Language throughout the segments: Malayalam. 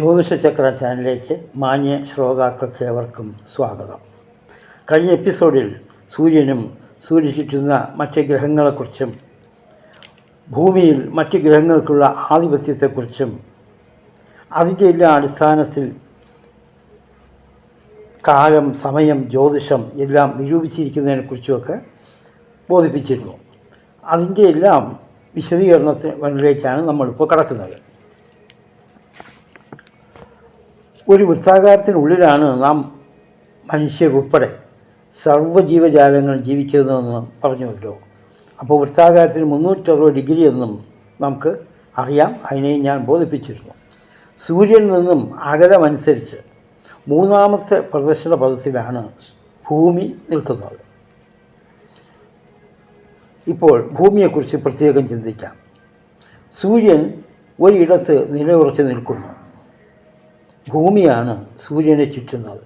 ജ്യോതിഷ ചക്ര ചാനലിലേക്ക് മാന്യ ശ്രോതാക്കൾക്ക് ഏവർക്കും സ്വാഗതം. കഴിഞ്ഞ എപ്പിസോഡിൽ സൂര്യനും സൂര്യ ചുറ്റുന്ന മറ്റ് ഗ്രഹങ്ങളെക്കുറിച്ചും ഭൂമിയിൽ മറ്റ് ഗ്രഹങ്ങൾക്കുള്ള ആധിപത്യത്തെക്കുറിച്ചും അതിന്റെ എല്ലാ അടിസ്ഥാനത്തിൽ കാലം സമയം ജ്യോതിഷം എല്ലാം നിരൂപിച്ചിരിക്കുന്നതിനെക്കുറിച്ചുമൊക്കെ ബോധിപ്പിച്ചിരുന്നു. അതിന്റെ എല്ലാം വിശദീകരണത്തിലേക്കാണ് നമ്മളിപ്പോൾ കടക്കുന്നത്. ഒരു വൃത്താകാരത്തിനുള്ളിലാണ് നാം മനുഷ്യരുൾപ്പെടെ സർവജീവജാലങ്ങൾ ജീവിക്കുന്നതെന്ന് പറഞ്ഞുവല്ലോ. അപ്പോൾ വൃത്താകാരത്തിന് മുന്നൂറ്ററുപത് ഡിഗ്രി എന്നും നമുക്ക് അറിയാം. അതിനെയും ഞാൻ ബോധിപ്പിച്ചിരുന്നു. സൂര്യനിൽ നിന്നും അകലമനുസരിച്ച് മൂന്നാമത്തെ പ്രദർശന പദത്തിലാണ് ഭൂമി നിൽക്കുന്നത്. ഇപ്പോൾ ഭൂമിയെക്കുറിച്ച് പ്രത്യേകം ചിന്തിക്കാം. സൂര്യൻ ഒരിടത്ത് നിലയുറച്ച് നിൽക്കുന്നു. ഭൂമിയാണ് സൂര്യനെ ചുറ്റുന്നത്.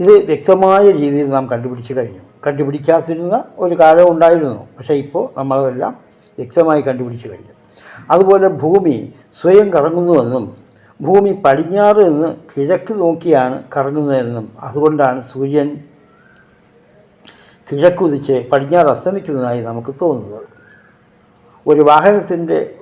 ഇത് വ്യക്തമായ രീതിയിൽ നാം കണ്ടുപിടിച്ച് കഴിഞ്ഞു. കണ്ടുപിടിക്കാതിരുന്ന ഒരു കാലം ഉണ്ടായിരുന്നു. പക്ഷേ ഇപ്പോൾ നമ്മളതെല്ലാം വ്യക്തമായി കണ്ടുപിടിച്ച് കഴിഞ്ഞു. അതുപോലെ ഭൂമി സ്വയം കറങ്ങുന്നുവെന്നും ഭൂമി പടിഞ്ഞാറ് നിന്ന് കിഴക്ക് നോക്കിയാണ് കറങ്ങുന്നതെന്നും അതുകൊണ്ടാണ് സൂര്യൻ കിഴക്കുതിച്ച് പടിഞ്ഞാറ് അസ്തമിക്കുന്നതായി നമുക്ക് തോന്നുന്നത്. ഒരു വാഹനത്തിന്റെ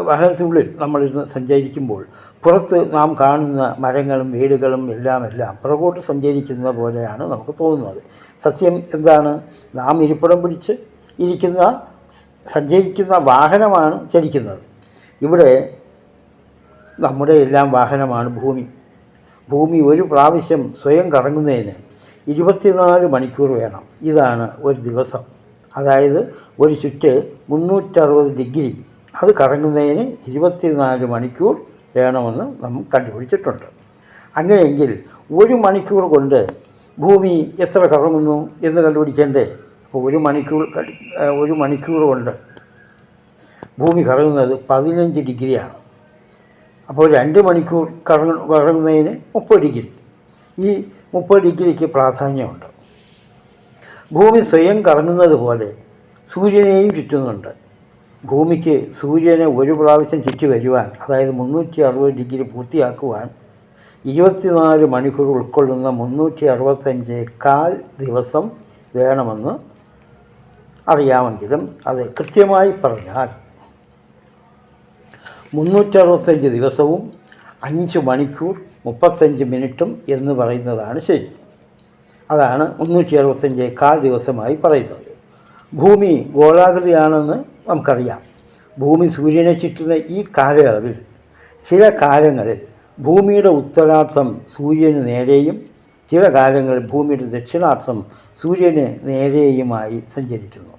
വാഹനത്തിനുള്ളിൽ നമ്മളിരുന്ന് സഞ്ചരിക്കുമ്പോൾ പുറത്ത് നാം കാണുന്ന മരങ്ങളും വീടുകളും എല്ലാം എല്ലാം പുറകോട്ട് സഞ്ചരിക്കുന്ന പോലെയാണ് നമുക്ക് തോന്നുന്നത്. സത്യം എന്താണ്? നാം ഇരിപ്പിടം പിടിച്ച് ഇരിക്കുന്ന സഞ്ചരിക്കുന്ന വാഹനമാണ് ചലിക്കുന്നത്. ഇവിടെ നമ്മുടെ എല്ലാം വാഹനമാണ് ഭൂമി. ഭൂമി ഒരു പ്രാവശ്യം സ്വയം കറങ്ങുന്നതിന് ഇരുപത്തിനാല് മണിക്കൂർ വേണം. ഇതാണ് ഒരു ദിവസം. അതായത് ഒരു ചുറ്റ് മുന്നൂറ്ററുപത് ഡിഗ്രി. അത് കറങ്ങുന്നതിന് ഇരുപത്തിനാല് മണിക്കൂർ വേണമെന്ന് നമ്മൾ കണ്ടുപിടിച്ചിട്ടുണ്ട്. അങ്ങനെയെങ്കിൽ ഒരു മണിക്കൂർ കൊണ്ട് ഭൂമി എത്ര കറങ്ങുന്നു എന്ന് കണ്ടുപിടിക്കേണ്ടേ? അപ്പോൾ ഒരു മണിക്കൂർ ഒരു മണിക്കൂർ കൊണ്ട് ഭൂമി കറങ്ങുന്നത് പതിനഞ്ച് ഡിഗ്രിയാണ്. അപ്പോൾ രണ്ട് മണിക്കൂർ കറങ്ങ കറങ്ങുന്നതിന് മുപ്പത് ഡിഗ്രി. ഈ മുപ്പത് ഡിഗ്രിക്ക് പ്രാധാന്യമുണ്ട്. ഭൂമി സ്വയം കറങ്ങുന്നത് പോലെ സൂര്യനെയും ചുറ്റുന്നുണ്ട് ഭൂമിക്ക് സൂര്യനെ ഒരു പ്രാവശ്യം ചുറ്റി വരുവാൻ അതായത് മുന്നൂറ്റി അറുപത് ഡിഗ്രി പൂർത്തിയാക്കുവാൻ ഇരുപത്തിനാല് മണിക്കൂർ ഉൾക്കൊള്ളുന്ന മുന്നൂറ്റി അറുപത്തഞ്ച് കാൽ ദിവസം വേണമെന്ന് അറിയാമെങ്കിലും അത് കൃത്യമായി പറഞ്ഞാൽ മുന്നൂറ്ററുപത്തഞ്ച് ദിവസവും അഞ്ച് മണിക്കൂർ മുപ്പത്തഞ്ച് മിനിറ്റും എന്ന് പറയുന്നതാണ് ശരി. അതാണ് മുന്നൂറ്റി അറുപത്തഞ്ച് കാൽ ദിവസമായി പറയുന്നത്. ഭൂമി ഗോളാകൃതിയാണെന്ന് നമുക്കറിയാം. ഭൂമി സൂര്യനെ ചുറ്റുന്ന ഈ കാലയളവിൽ ചില കാലങ്ങളിൽ ഭൂമിയുടെ ഉത്തരാർത്ഥം സൂര്യന് നേരെയും ചില കാലങ്ങളിൽ ഭൂമിയുടെ ദക്ഷിണാർത്ഥം സൂര്യന് നേരെയുമായി സഞ്ചരിക്കുന്നു.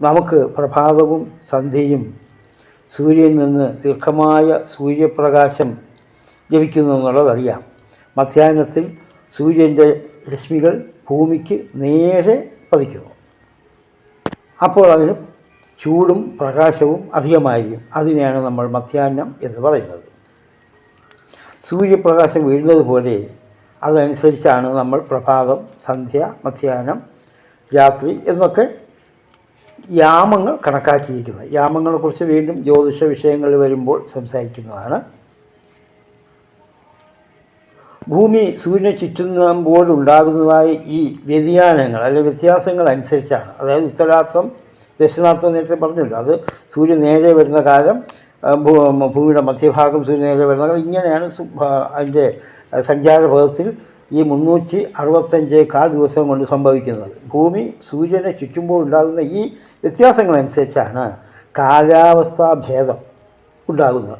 നമുക്ക് പ്രഭാതവും സന്ധ്യയും സൂര്യനിൽ നിന്ന് ദീർഘമായ സൂര്യപ്രകാശം ലഭിക്കുന്നു എന്നുള്ളതറിയാം മധ്യാഹ്നത്തിൽ സൂര്യന്റെ രശ്മികൾ ഭൂമിക്ക് നേരെ പതിക്കുന്നു. അപ്പോൾ അതിന് ചൂടും പ്രകാശവും അധികമായിരിക്കും. അതിനെയാണ് നമ്മൾ മധ്യാഹ്നം എന്ന് പറയുന്നത്. സൂര്യപ്രകാശം വീഴുന്നത് പോലെ അതനുസരിച്ചാണ് നമ്മൾ പ്രഭാതം സന്ധ്യ മധ്യാഹ്നം രാത്രി എന്നൊക്കെ യാമങ്ങൾ കണക്കാക്കിയിരിക്കുന്നത്. യാമങ്ങളെക്കുറിച്ച് വീണ്ടും ജ്യോതിഷ വിഷയങ്ങൾ വരുമ്പോൾ സംസാരിക്കുന്നതാണ്. ഭൂമി സൂര്യനെ ചുറ്റുമ്പോഴുണ്ടാകുന്നതായ ഈ വ്യതിയാനങ്ങൾ അല്ലെങ്കിൽ വ്യത്യാസങ്ങൾ അനുസരിച്ചാണ്. അതായത് ഉത്തരാർത്ഥം ദക്ഷിണാർത്ഥം നേരത്തെ പറഞ്ഞല്ലോ. അത് സൂര്യൻ നേരെ വരുന്ന കാലം ഭൂമിയുടെ മധ്യഭാഗം സൂര്യൻ നേരെ വരുന്ന കാലം. ഇങ്ങനെയാണ് അതിന്റെ സഞ്ചാരപഥത്തിൽ ഈ മുന്നൂറ്റി അറുപത്തഞ്ച് കാൽ ദിവസം കൊണ്ട് സംഭവിക്കുന്നത്. ഭൂമി സൂര്യനെ ചുറ്റുമ്പോൾ ഉണ്ടാകുന്ന ഈ വ്യത്യാസങ്ങളനുസരിച്ചാണ് കാലാവസ്ഥാ ഭേദം ഉണ്ടാകുന്നത്.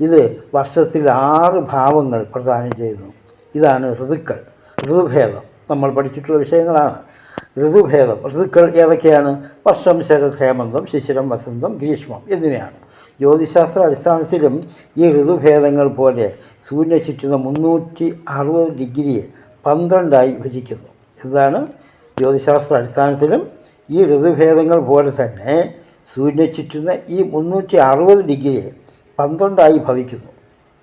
ഇത് വർഷത്തിൽ ആറ് ഭാവങ്ങൾ പ്രദാനം ചെയ്യുന്നു. ഇതാണ് ഋതുക്കൾ. ഋതുഭേദം. നമ്മൾ പഠിച്ചിട്ടുള്ള വിഷയങ്ങളാണ്. ഋതുഭേദം. ഋതുക്കൾ ഏതൊക്കെയാണ്? വർഷം ശരത് ഹേമന്തം ശിശിരം വസന്തം ഗ്രീഷ്മം എന്നിവയാണ്. ജ്യോതിശാസ്ത്ര അടിസ്ഥാനത്തിലും ഈ ഋതുഭേദങ്ങൾ പോലെ സൂര്യനെ ചുറ്റുന്ന മുന്നൂറ്റി അറുപത് ഡിഗ്രിയെ പന്ത്രണ്ടായി വിഭജിക്കുന്നു എന്താണ്? ജ്യോതിശാസ്ത്ര അടിസ്ഥാനത്തിലും ഈ ഋതുഭേദങ്ങൾ പോലെ തന്നെ സൂര്യനെ ചുറ്റുന്ന ഈ മുന്നൂറ്റി അറുപത് ഡിഗ്രിയെ പന്ത്രണ്ടായി ഭവിക്കുന്നു.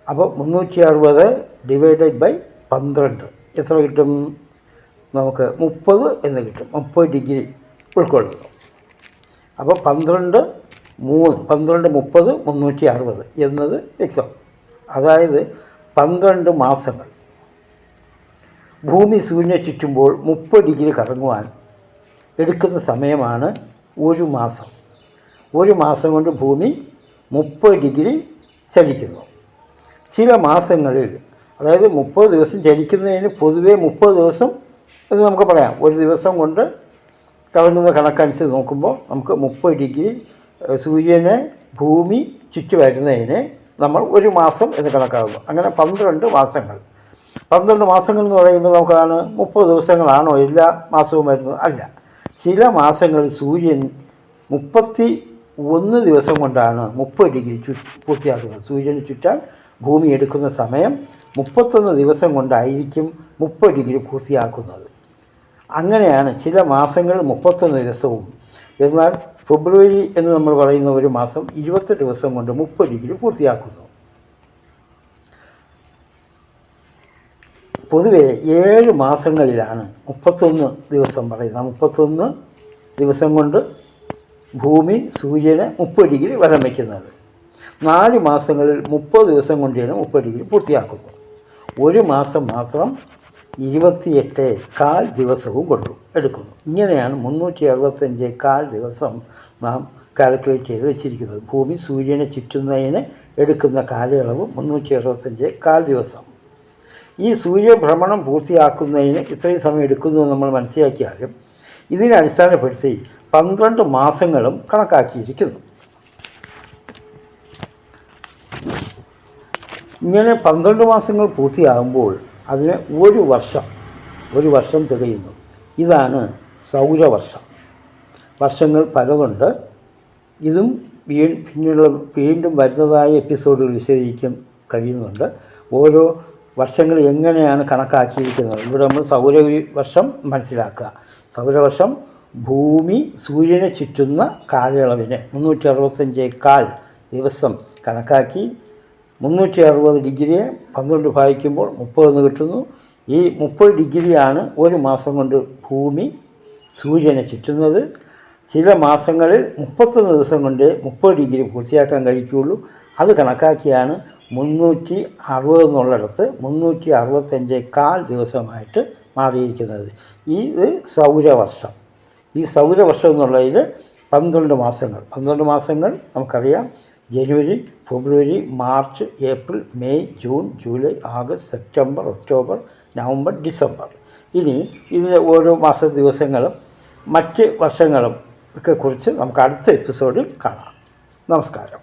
അപ്പോൾ മുന്നൂറ്റി അറുപത് ഡിവൈഡഡ് ബൈ പന്ത്രണ്ട്. എത്ര കിട്ടും? നമുക്ക് മുപ്പത് എന്ന് കിട്ടും. മുപ്പത് ഡിഗ്രി ഉൾക്കൊള്ളുന്നു. അപ്പോൾ പന്ത്രണ്ട് മൂന്ന് പന്ത്രണ്ട് മുപ്പത് മുന്നൂറ്റി അറുപത് എന്നത് വ്യക്തം. അതായത് പന്ത്രണ്ട് മാസങ്ങൾ. ഭൂമി സൂര്യനെ ചുറ്റുമ്പോൾ മുപ്പത് ഡിഗ്രി കറങ്ങുവാൻ എടുക്കുന്ന സമയമാണ് ഒരു മാസം. ഒരു മാസം കൊണ്ട് ഭൂമി മുപ്പത് ഡിഗ്രി ചലിക്കുന്നു. ചില മാസങ്ങളിൽ അതായത് മുപ്പത് ദിവസം ചലിക്കുന്നതിന് പൊതുവേ മുപ്പത് ദിവസം എന്ന് നമുക്ക് പറയാം. ഒരു ദിവസം കൊണ്ട് കറങ്ങുന്ന കണക്കനുസരിച്ച് നോക്കുമ്പോൾ നമുക്ക് മുപ്പത് ഡിഗ്രി സൂര്യനെ ഭൂമി ചുറ്റി വരുന്നതിന് നമ്മൾ ഒരു മാസം എന്ന് കണക്കാക്കുന്നു. അങ്ങനെ പന്ത്രണ്ട് മാസങ്ങൾ. പന്ത്രണ്ട് മാസങ്ങൾ എന്ന് പറയുമ്പോൾ നമുക്കാണ് മുപ്പത് ദിവസങ്ങളാണോ എല്ലാ മാസവും വരുന്നത്? അല്ല. ചില മാസങ്ങളിൽ സൂര്യൻ മുപ്പത്തി ഒന്ന് ദിവസം കൊണ്ടാണ് മുപ്പത് ഡിഗ്രി ചു പൂർത്തിയാക്കുന്നത്. സൂര്യന് ചുറ്റാൻ ഭൂമി എടുക്കുന്ന സമയം മുപ്പത്തൊന്ന് ദിവസം കൊണ്ടായിരിക്കും മുപ്പത് ഡിഗ്രി പൂർത്തിയാക്കുന്നത്. അങ്ങനെയാണ് ചില മാസങ്ങൾ മുപ്പത്തൊന്ന് ദിവസവും. എന്നാൽ ഫെബ്രുവരി എന്ന് നമ്മൾ പറയുന്ന ഒരു മാസം ഇരുപത്തെട്ട് ദിവസം കൊണ്ട് മുപ്പത് ഡിഗ്രി പൂർത്തിയാക്കുന്നു. പൊതുവെ ഏഴ് മാസങ്ങളിലാണ് മുപ്പത്തൊന്ന് ദിവസം പറയുന്നത്. മുപ്പത്തൊന്ന് ദിവസം കൊണ്ട് ഭൂമി സൂര്യനെ മുപ്പത് ഡിഗ്രി വലം വയ്ക്കുന്നത്. നാല് മാസങ്ങളിൽ മുപ്പത് ദിവസം കൊണ്ട് തന്നെ മുപ്പത് ഡിഗ്രി പൂർത്തിയാക്കുന്നു. ഒരു മാസം മാത്രം ഇരുപത്തിയെട്ട് കാൽ ദിവസവും കൊണ്ടു എടുക്കുന്നു. ഇങ്ങനെയാണ് മുന്നൂറ്റി അറുപത്തഞ്ച് കാൽ ദിവസം നാം കാൽക്കുലേറ്റ് ചെയ്ത് വെച്ചിരിക്കുന്നത്. ഭൂമി സൂര്യനെ ചുറ്റുന്നതിന് എടുക്കുന്ന കാലയളവ് മുന്നൂറ്റി അറുപത്തഞ്ച് കാൽ ദിവസം. ഈ സൂര്യഭ്രമണം പൂർത്തിയാക്കുന്നതിന് ഇത്രയും സമയം എടുക്കുന്നു നമ്മൾ മനസ്സിലാക്കിയാലും ഇതിനെ അടിസ്ഥാനപ്പെടുത്തി പന്ത്രണ്ട് മാസങ്ങളും കണക്കാക്കിയിരിക്കുന്നു. ഇങ്ങനെ പന്ത്രണ്ട് മാസങ്ങൾ പൂർത്തിയാകുമ്പോൾ അതിന് ഒരു വർഷം ഒരു വർഷം തികയുന്നു. ഇതാണ് സൗരവർഷം. വർഷങ്ങൾ പലതുണ്ട്. ഇതും വീ പിന്നീട് വീണ്ടും വരുന്നതായ എപ്പിസോഡുകൾ വിശദീകരിക്കാൻ കഴിയുന്നുണ്ട്. ഓരോ വർഷങ്ങൾ എങ്ങനെയാണ് കണക്കാക്കിയിരിക്കുന്നത്? ഇവിടെ നമ്മൾ സൗര വർഷം മനസ്സിലാക്കുക. സൗരവർഷം ഭൂമി സൂര്യനെ ചുറ്റുന്ന കാലയളവിനെ മുന്നൂറ്റി അറുപത്തഞ്ചേക്കാൾ ദിവസം കണക്കാക്കി മുന്നൂറ്റി അറുപത് ഡിഗ്രിയെ പന്ത്രണ്ട് ഭാഗിക്കുമ്പോൾ മുപ്പതെന്ന് കിട്ടുന്നു. ഈ മുപ്പത് ഡിഗ്രിയാണ് ഒരു മാസം കൊണ്ട് ഭൂമി സൂര്യനെ ചുറ്റുന്നത്. ചില മാസങ്ങളിൽ മുപ്പത്തൊന്ന് ദിവസം കൊണ്ട് മുപ്പത് ഡിഗ്രി പൂർത്തിയാക്കാൻ കഴിക്കുകയുള്ളൂ. അത് കണക്കാക്കിയാണ് മുന്നൂറ്റി അറുപത് എന്നുള്ളിടത്ത് മുന്നൂറ്റി അറുപത്തഞ്ച് കാൽ ദിവസമായിട്ട് മാറിയിരിക്കുന്നത്. ഈ സൗരവർഷം. ഈ സൗരവർഷം എന്നുള്ളതിൽ പന്ത്രണ്ട് മാസങ്ങൾ. പന്ത്രണ്ട് മാസങ്ങൾ നമുക്കറിയാം. ജനുവരി ഫെബ്രുവരി March April May June July August September October November December. ഇനി ഇതിന്റെ ഓരോ മാസ ദിവസങ്ങളും മറ്റ് വർഷങ്ങളും ഒക്കെ കുറിച്ച് നമുക്ക് അടുത്ത എപ്പിസോഡിൽ കാണാം. നമസ്കാരം.